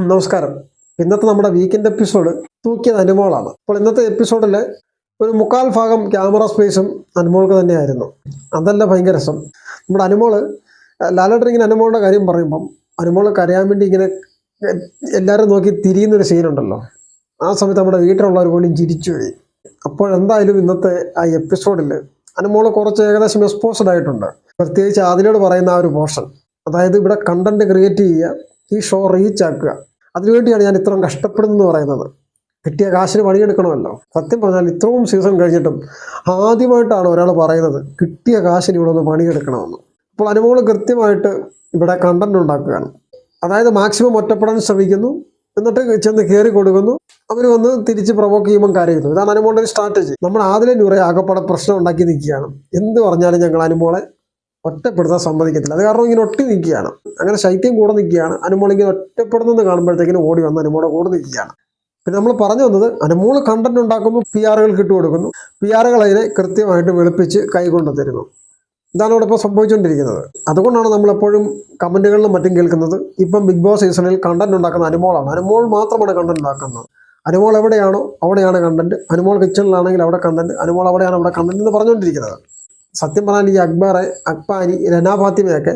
നമസ്കാരം. ഇന്നത്തെ നമ്മുടെ വീക്കെൻഡ് എപ്പിസോഡ് തൂക്കിയത് അനുമോളാണ്. അപ്പോൾ ഇന്നത്തെ എപ്പിസോഡിൽ ഒരു മുക്കാൽ ഭാഗം ക്യാമറ സ്പേസും അനുമോൾക്ക് തന്നെയായിരുന്നു. അതല്ല ഭയങ്കര രസം. നമ്മുടെ അനുമോൾ ലാലേട്ടൻ ഇങ്ങനെ അനുമോളുടെ കാര്യം പറയുമ്പം അനുമോൾ കരയാൻ വേണ്ടി ഇങ്ങനെ എല്ലാവരും നോക്കി തിരിയുന്നൊരു സീനുണ്ടല്ലോ ആ സമയത്ത് നമ്മുടെ വീട്ടിലുള്ളവർ പോലും ചിരിച്ചു പോയി. അപ്പോഴെന്തായാലും ഇന്നത്തെ ആ എപ്പിസോഡിൽ അനുമോൾ കുറച്ച് ഏകദേശം എക്സ്പോസ്ഡ് ആയിട്ടുണ്ട്. പ്രത്യേകിച്ച് അതിനോട് പറയുന്ന ആ ഒരു പോർഷൻ അതായത് ഇവിടെ കണ്ടന്റ് ക്രിയേറ്റ് ചെയ്യുക ഈ ഷോ റീച്ച് ആക്കുക. അതിനുവേണ്ടിയാണ് ഞാൻ ഇത്രയും കഷ്ടപ്പെടുന്നതെന്ന് പറയുന്നത്. കിട്ടിയ കാശിന് പണിയെടുക്കണമല്ലോ. സത്യം പറഞ്ഞാൽ ഇത്രയും സീസൺ കഴിഞ്ഞിട്ടും ആദ്യമായിട്ടാണ് ഒരാൾ പറയുന്നത് കിട്ടിയ കാശിന് ഇവിടെ ഒന്ന് പണിയെടുക്കണമെന്ന്. അപ്പോൾ അനുമോൾ കൃത്യമായിട്ട് ഇവിടെ കണ്ടന്റ് ഉണ്ടാക്കുകയാണ്. അതായത് മാക്സിമം ഒറ്റപ്പെടാൻ ശ്രമിക്കുന്നു എന്നിട്ട് ചെന്ന് കയറി കൊടുക്കുന്നു. അവർ വന്ന് തിരിച്ച് പ്രൊവോക്ക് ചെയ്യുമ്പോൾ കരയുന്നു ഇതാണ് അനുമോളുടെ ഒരു സ്ട്രാറ്റജി നമ്മൾ ആദ്യം നൂറെ ആകപ്പാടെ പ്രശ്നം ഉണ്ടാക്കി നിൽക്കുകയാണ്. എന്ത് പറഞ്ഞാലും ഞങ്ങൾ അനുമോളെ ഒറ്റപ്പെടുത്താൻ സമ്മതിക്കത്തില്ല. അത് കാരണം ഇങ്ങനെ ഒട്ടി നിൽക്കുകയാണ്. അങ്ങനെ ശൈത്യം കൂടെ നിൽക്കുകയാണ്. അനുമോൾ ഇങ്ങനെ ഒറ്റപ്പെടുന്നെന്ന് കാണുമ്പോഴത്തേക്കിനും ഓടി വന്ന് അനുമോളെ കൂടെ നിൽക്കുകയാണ്. പിന്നെ നമ്മൾ പറഞ്ഞു വന്നത് അനുമോൾ കണ്ടന്റ് ഉണ്ടാക്കുമ്പോൾ പി ആറുകൾ കൊടുക്കുന്നു. പി ആറുകൾ അതിനെ കൃത്യമായിട്ട് വെളുപ്പിച്ച് കൈകൊണ്ട് തരുന്നു. ഇതാണ് ഇവിടെ ഇപ്പോൾ സംഭവിച്ചുകൊണ്ടിരിക്കുന്നത്. അതുകൊണ്ടാണ് നമ്മളെപ്പോഴും കമന്റുകളിലും മറ്റും കേൾക്കുന്നത്. ഇപ്പം ബിഗ് ബോസ് സീസണിൽ കണ്ടന്റ് ഉണ്ടാക്കുന്ന അനുമോളാണ് അനുമോൾ മാത്രമാണ് കണ്ടന്റ് ഉണ്ടാക്കുന്നത്. അനുമോൾ എവിടെയാണോ അവിടെയാണ് കണ്ടന്റ് അനുമോൾ കിച്ചണിലാണെങ്കിൽ അവിടെ കണ്ടന്റ് അനുമോൾ അവിടെയാണ് അവിടെ കണ്ടന്റ് എന്ന് പറഞ്ഞുകൊണ്ടിരിക്കുന്നത്. സത്യം പറഞ്ഞാൽ ഈ അക്ബറെ അക്ബാനി രനാ ഫാത്തിമയൊക്കെ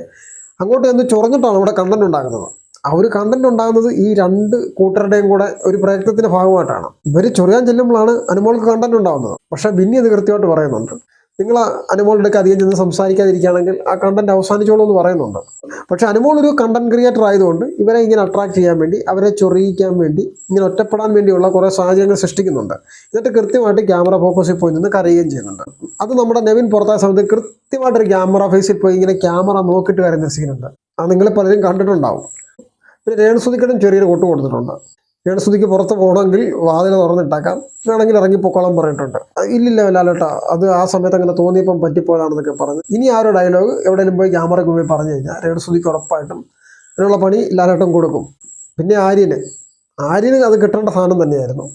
അങ്ങോട്ട് ചെന്ന് ചൊറഞ്ഞിട്ടാണ് ഇവിടെ കണ്ടന്റ് ഉണ്ടാക്കുന്നത്. ആ ഒരു കണ്ടന്റ് ഉണ്ടാകുന്നത് ഈ രണ്ട് കൂട്ടരുടെയും കൂടെ ഒരു പ്രയത്നത്തിന്റെ ഭാഗമായിട്ടാണ്. ഇവർ ചൊറിയാൻ ചെല്ലുമ്പോഴാണ് അനുമോൾക്ക് കണ്ടന്റ് ഉണ്ടാകുന്നത്. പക്ഷെ ബിന്നി അത് കൃത്യമായിട്ട് പറയുന്നുണ്ട്. നിങ്ങൾ അനുമോളുടെ ഒക്കെ അധികം ചെന്ന് സംസാരിക്കാതിരിക്കുകയാണെങ്കിൽ ആ കണ്ടന്റ് അവസാനിച്ചോളൂ എന്ന് പറയുന്നുണ്ട്. പക്ഷെ അനുമോൾ ഒരു കണ്ടന്റ് ക്രിയേറ്റർ ആയതുകൊണ്ട് ഇവരെ ഇങ്ങനെ അട്രാക്ട് ചെയ്യാൻ വേണ്ടി അവരെ ചൊറിയിക്കാൻ വേണ്ടി ഇങ്ങനെ ഒറ്റപ്പെടാൻ വേണ്ടിയുള്ള കുറേ സാഹചര്യങ്ങൾ സൃഷ്ടിക്കുന്നുണ്ട്. എന്നിട്ട് കൃത്യമായിട്ട് ക്യാമറ ഫോക്കസിൽ പോയി നിന്ന് കരയുകയും ചെയ്യുന്നുണ്ട്. അത് നമ്മുടെ നെവിൻ പുറത്തായ സമയത്ത് കൃത്യമായിട്ടൊരു ക്യാമറ ഫേസിൽ പോയി ഇങ്ങനെ ക്യാമറ നോക്കിയിട്ട് വരുന്ന സീനുണ്ട് അത് നിങ്ങൾ പലരും കണ്ടിട്ടുണ്ടാവും. പിന്നെ രേണുസുതിക്കടും ചെറിയൊരു കൊട്ട് കൊടുത്തിട്ടുണ്ട്. രേണുസുതിക്ക് പുറത്ത് പോകണമെങ്കിൽ വാതിൽ തുറന്നിട്ടാക്കാം. വേണമെങ്കിൽ ഇറങ്ങി പൊക്കോളം പറഞ്ഞിട്ടുണ്ട്. ഇല്ലില്ല ലാലേട്ടാ അത് ആ സമയത്ത് അങ്ങനെ തോന്നിയപ്പം പറ്റിപ്പോയതാണെന്നൊക്കെ പറഞ്ഞ്. ഇനി ആ ഒരു ഡയലോഗ് എവിടെയെങ്കിലും പോയി ക്യാമറയ്ക്ക് പോയി പറഞ്ഞു കഴിഞ്ഞാൽ രേണുസുതിക്ക് ഉറപ്പായിട്ടും അതിനുള്ള പണി ലാലേട്ടൻ കൊടുക്കും. പിന്നെ ആര്യന്. ആര്യന് അത് കിട്ടേണ്ട സാധനം തന്നെയായിരുന്നു.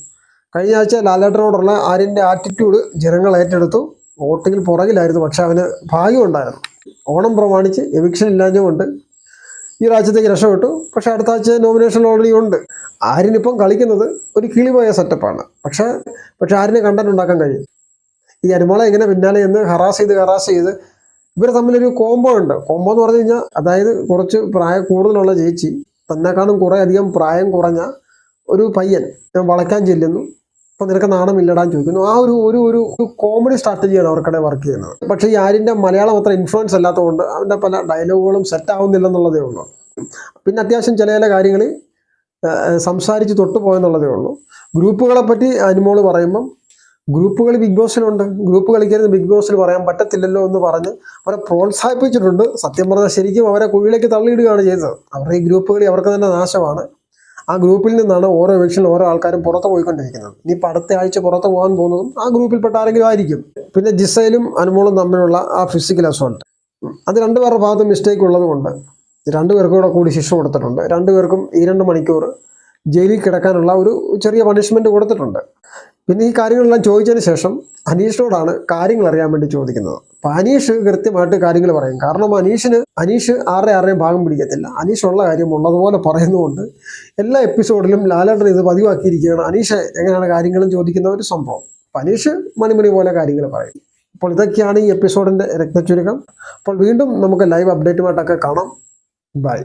കഴിഞ്ഞ ആഴ്ച ലാലേട്ടനോടുള്ള ആര്യന്റെ ആറ്റിറ്റ്യൂഡ് ജനങ്ങൾ ഏറ്റെടുത്തു. വോട്ടിങ്ങിൽ പുറകിലായിരുന്നു പക്ഷെ അവന് ഭാഗ്യമുണ്ടായിരുന്നു ഓണം പ്രമാണിച്ച് എവിക്ഷൻ ഇല്ലാഞ്ഞുകൊണ്ട് ഈ രാജ്യത്തേക്ക് രക്ഷപ്പെട്ടു. പക്ഷെ അടുത്ത ആഴ്ച നോമിനേഷൻ ഓൾറെഡി ഉണ്ട്. ആരിനിപ്പം കളിക്കുന്നത് ഒരു കിളിപോയ സെറ്റപ്പാണ് പക്ഷെ പക്ഷെ ആരിനെ കണ്ടന്റ് ഉണ്ടാക്കാൻ കഴിയും. ഈ അനുമോളെ എങ്ങനെ പിന്നാലെ എന്ന് ഹറാസ് ചെയ്ത് ഹറാസ് ചെയ്ത് ഇവർ തമ്മിലൊരു കോംബോ ഉണ്ട്. കോംബോ എന്ന് പറഞ്ഞു കഴിഞ്ഞാൽ അതായത് കുറച്ച് പ്രായം കൂടുതലുള്ള ചേച്ചി തന്നെക്കാളും കുറേ അധികം പ്രായം കുറഞ്ഞ ഒരു പയ്യൻ. വളയ്ക്കാൻ ചെല്ലുന്നു. അപ്പൊ നിനക്ക് നാണമില്ലടാൻ ചോദിക്കുന്നു. ആ ഒരു ഒരു ഒരു കോമഡി സ്ട്രാറ്റജിയാണ് അവർക്കിടെ വർക്ക് ചെയ്യുന്നത്. പക്ഷേ ഈ മലയാളം അത്ര ഇൻഫ്ലുവൻസ് അല്ലാത്തതുകൊണ്ട് അവന്റെ പല ഡയലോഗുകളും സെറ്റ് ആവുന്നില്ലെന്നുള്ളതേ ഉള്ളൂ. പിന്നെ അത്യാവശ്യം ചില ചില കാര്യങ്ങൾ സംസാരിച്ച് തൊട്ടു പോയെന്നുള്ളതേ ഉള്ളൂ. ഗ്രൂപ്പുകളെ പറ്റി അനുമോൾ പറയുമ്പം ഗ്രൂപ്പുകൾ ബിഗ് ബോസിലുണ്ട്. ഗ്രൂപ്പ് കളിക്കരുത് ബിഗ് ബോസിൽ പറയാൻ പറ്റത്തില്ലല്ലോ എന്ന് പറഞ്ഞ് അവരെ പ്രോത്സാഹിപ്പിച്ചിട്ടുണ്ട്. സത്യം പറഞ്ഞാൽ ശരിക്കും അവരെ കുഴിയിലേക്ക് തള്ളിയിടുകയാണ് ചെയ്തത്. അവരുടെ ഈ ഗ്രൂപ്പ് കളി അവർക്ക് തന്നെ നാശമാണ്. ആ ഗ്രൂപ്പിൽ നിന്നാണ് ഓരോ വിഷനിൽ ഓരോ ആൾക്കാരും പുറത്ത് പോയിക്കൊണ്ടിരിക്കുന്നത്. ഇനി അടുത്ത ആഴ്ച പുറത്ത് പോകാൻ പോകുന്നതും ആ ഗ്രൂപ്പിൽപ്പെട്ട ആരെങ്കിലും ആയിരിക്കും. പിന്നെ ജിസയിലും അനുമോളും തമ്മിലുള്ള ആ ഫിസിക്കൽ അസോൾട്ട് അത് രണ്ടുപേരുടെ ഭാഗത്ത് മിസ്റ്റേക്ക് ഉള്ളതുകൊണ്ട് രണ്ടുപേർക്കും കൂടെ കൂടി ശിക്ഷ കൊടുത്തിട്ടുണ്ട്. രണ്ടുപേർക്കും ഈ രണ്ട് മണിക്കൂർ ജയിലിൽ കിടക്കാനുള്ള ഒരു ചെറിയ പണിഷ്മെന്റ് കൊടുത്തിട്ടുണ്ട്. പിന്നെ ഈ കാര്യങ്ങളെല്ലാം ചോദിച്ചതിന് ശേഷം അനീഷിനോടാണ് കാര്യങ്ങൾ അറിയാൻ വേണ്ടി ചോദിക്കുന്നത്. അപ്പം അനീഷ് കൃത്യമായിട്ട് കാര്യങ്ങൾ പറയും. കാരണം അനീഷിന് അനീഷ് ആരുടെ ആരുടെയും ഭാഗം പിടിക്കത്തില്ല. അനീഷ് ഉള്ള കാര്യം ഉള്ളതുപോലെ പറയുന്നതുകൊണ്ട് എല്ലാ എപ്പിസോഡിലും ലാലേട്ടൻ ഇത് പതിവാക്കിയിരിക്കുകയാണ്. അനീഷ് എങ്ങനെയാണ് കാര്യങ്ങളും ചോദിക്കുന്ന ഒരു സംഭവം. അനീഷ് മണിമണി പോലെ കാര്യങ്ങൾ പറയും. അപ്പോൾ ഇതൊക്കെയാണ് ഈ എപ്പിസോഡിന്റെ രക്തചുരുക്കം അപ്പോൾ വീണ്ടും നമുക്ക് ലൈവ് അപ്ഡേറ്റുമായിട്ടൊക്കെ കാണാം. ബൈ